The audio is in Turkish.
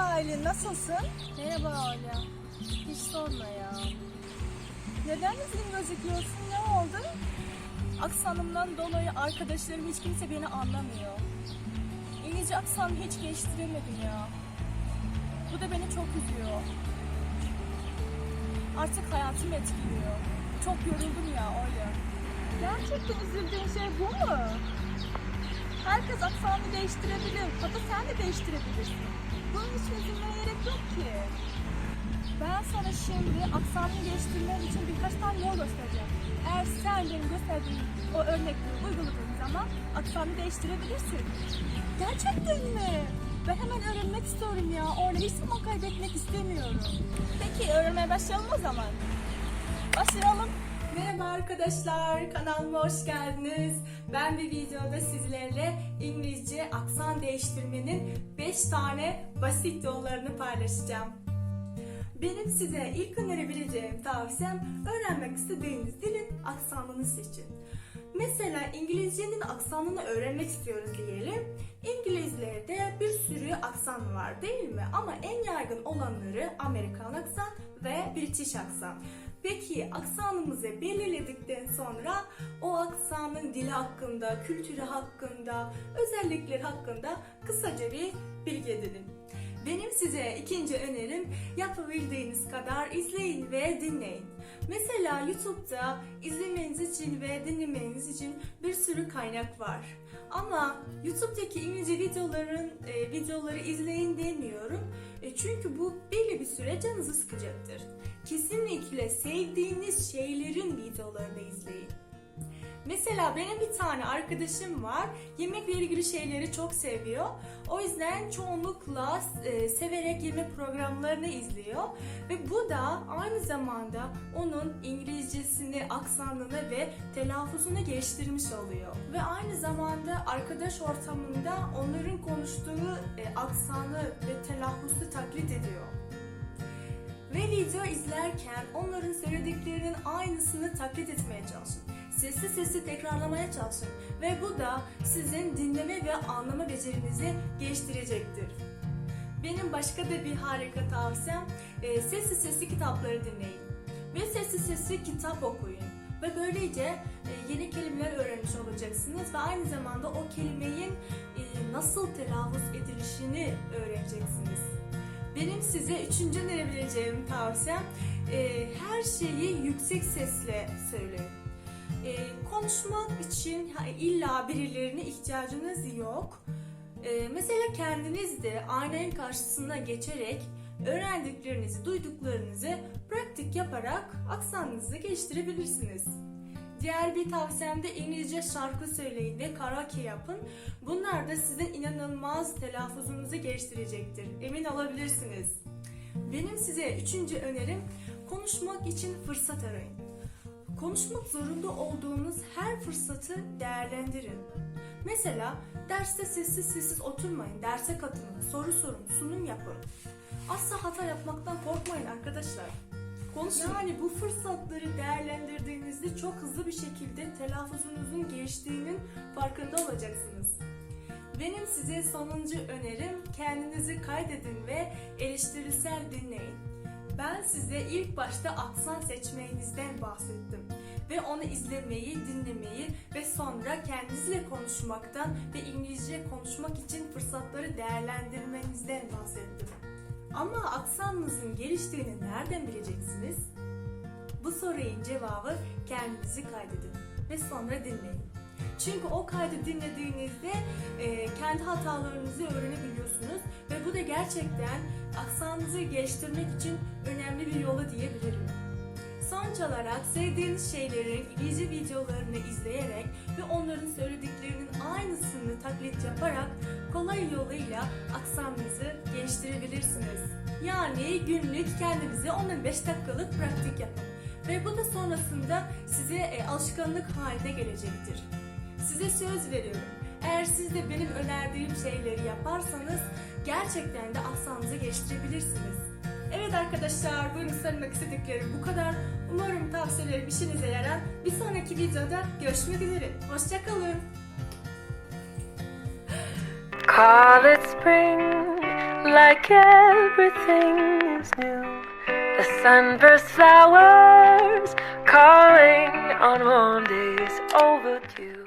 Aylin, nasılsın? Merhaba Ola. Hiç sorma ya. Neden üzgün gözüküyorsun? Ne oldu? Aksanımdan dolayı arkadaşlarım hiç kimse beni anlamıyor. İngilizce aksanı hiç geliştiremedim ya. Bu da beni çok üzüyor. Artık hayatım etkiliyor. Çok yoruldum ya öyle. Gerçekten üzüldüğün şey bu mu? Herkes aksanını değiştirebilir. Hatta sen de değiştirebilirsin. Bunun için üzülmeye gerek yok ki. Ben sana şimdi aksanını geliştirmen için birkaç tane yol göstereceğim. Eğer sen benim gösterdiğim o örnekleri uyguladığın zaman aksanını değiştirebilirsin. Gerçekten mi? Ben hemen öğrenmek istiyorum ya. Orada hiç zaman kaybetmek istemiyorum. Peki öğrenmeye başlayalım o zaman. Başlayalım. Merhaba arkadaşlar, kanalıma hoş geldiniz. Ben bir videoda sizlerle İngilizce aksan değiştirmenin 5 tane basit yollarını paylaşacağım. Benim size ilk önerebileceğim tavsiyem öğrenmek istediğiniz dilin aksanını seçin. Mesela İngilizcenin aksanını öğrenmek istiyoruz diyelim. İngilizlerde bir sürü aksan var değil mi? Ama en yaygın olanları Amerikan aksan ve British aksan. Peki aksanımızı belirledikten sonra o aksanın dili hakkında, kültürü hakkında, özellikleri hakkında kısaca bir bilgi edinin. Benim size ikinci önerim yapabildiğiniz kadar izleyin ve dinleyin. Mesela YouTube'da izlemeniz için ve dinlemeniz için bir sürü kaynak var. Ama YouTube'daki İngilizce videoların e, videoları izleyin demiyorum. E, çünkü bu bir süre canınızı sıkacaktır. Kesinlikle sevdiğiniz şeylerin videolarını izleyin. Mesela benim bir tane arkadaşım var. Yemekle ilgili şeyleri çok seviyor. O yüzden çoğunlukla e, severek yemek programlarını izliyor. Ve bu da aynı zamanda onun İngilizcesini, aksanını ve telaffuzunu geliştirmiş oluyor. Ve aynı zamanda arkadaş ortamında onların konuştuğu e, aksanı ve telaffuzu taklit ediyor. Ve video izlerken onların söylediklerinin aynısını taklit etmeye çalışın. Sesli sesli tekrarlamaya çalışın. Ve bu da sizin dinleme ve anlama becerinizi geliştirecektir. Benim başka da bir harika tavsiyem e, sesli sesli kitapları dinleyin. Ve sesli sesli kitap okuyun. Ve böylece e, yeni kelimeler öğrenmiş olacaksınız ve aynı zamanda o kelimenin e, nasıl telaffuz edilişini öğreneceksiniz. Benim size üçüncü önerebileceğim tavsiyem e, her şeyi yüksek sesle söyleyin. E, konuşmak için illa birilerine ihtiyacınız yok. E, mesela kendiniz de aynanın karşısına geçerek öğrendiklerinizi, duyduklarınızı pratik yaparak aksanınızı geliştirebilirsiniz. Diğer bir tavsiyem de İngilizce şarkı söyleyin ve karaoke yapın. Bunlar da sizin inanılmaz telaffuzunuzu geliştirecektir. Emin olabilirsiniz. Benim size üçüncü önerim konuşmak için fırsat arayın. Konuşmak zorunda olduğunuz her fırsatı değerlendirin. Mesela derste sessiz sessiz oturmayın, derse katılın, soru sorun, sunum yapın. Asla hata yapmaktan korkmayın arkadaşlar. Konuşun. Yani bu fırsatları değerlendirdiğinizde çok hızlı bir şekilde telaffuzunuzun geliştiğinin farkında olacaksınız. Benim size sonuncu önerim kendinizi kaydedin ve eleştirisel dinleyin. Ben size ilk başta aksan seçmenizden bahsettim ve onu izlemeyi, dinlemeyi ve sonra kendinizle konuşmaktan ve İngilizce konuşmak için fırsatları değerlendirmenizden bahsettim. Ama aksanınızın geliştiğini nereden bileceksiniz? Bu sorunun cevabı kendinizi kaydedin ve sonra dinleyin. Çünkü o kaydı dinlediğinizde e, kendi hatalarınızı öğrenebiliyorsunuz ve bu da gerçekten aksanınızı geliştirmek için önemli bir yolu diyebilirim. Sonuç olarak sevdiğiniz şeylerin İngilizce videolarını izleyerek ve onların söylediklerinin aynısını taklit yaparak kolay yoluyla aksanınızı geliştirebilirsiniz. Yani günlük kendinize 10-15 dakikalık pratik yapın. Ve bu da sonrasında size e, alışkanlık haline gelecektir. Size söz veriyorum. Eğer siz de benim önerdiğim şeyleri yaparsanız gerçekten de aksanınızı geliştirebilirsiniz. Evet arkadaşlar bugün söylemek istediklerim bu kadar. Umarım tavsiyelerim işinize yarar. Bir sonraki videoda görüşmek üzere. Hoşçakalın. Call it spring, like everything is new. The sunburst flowers calling on warm days overdue.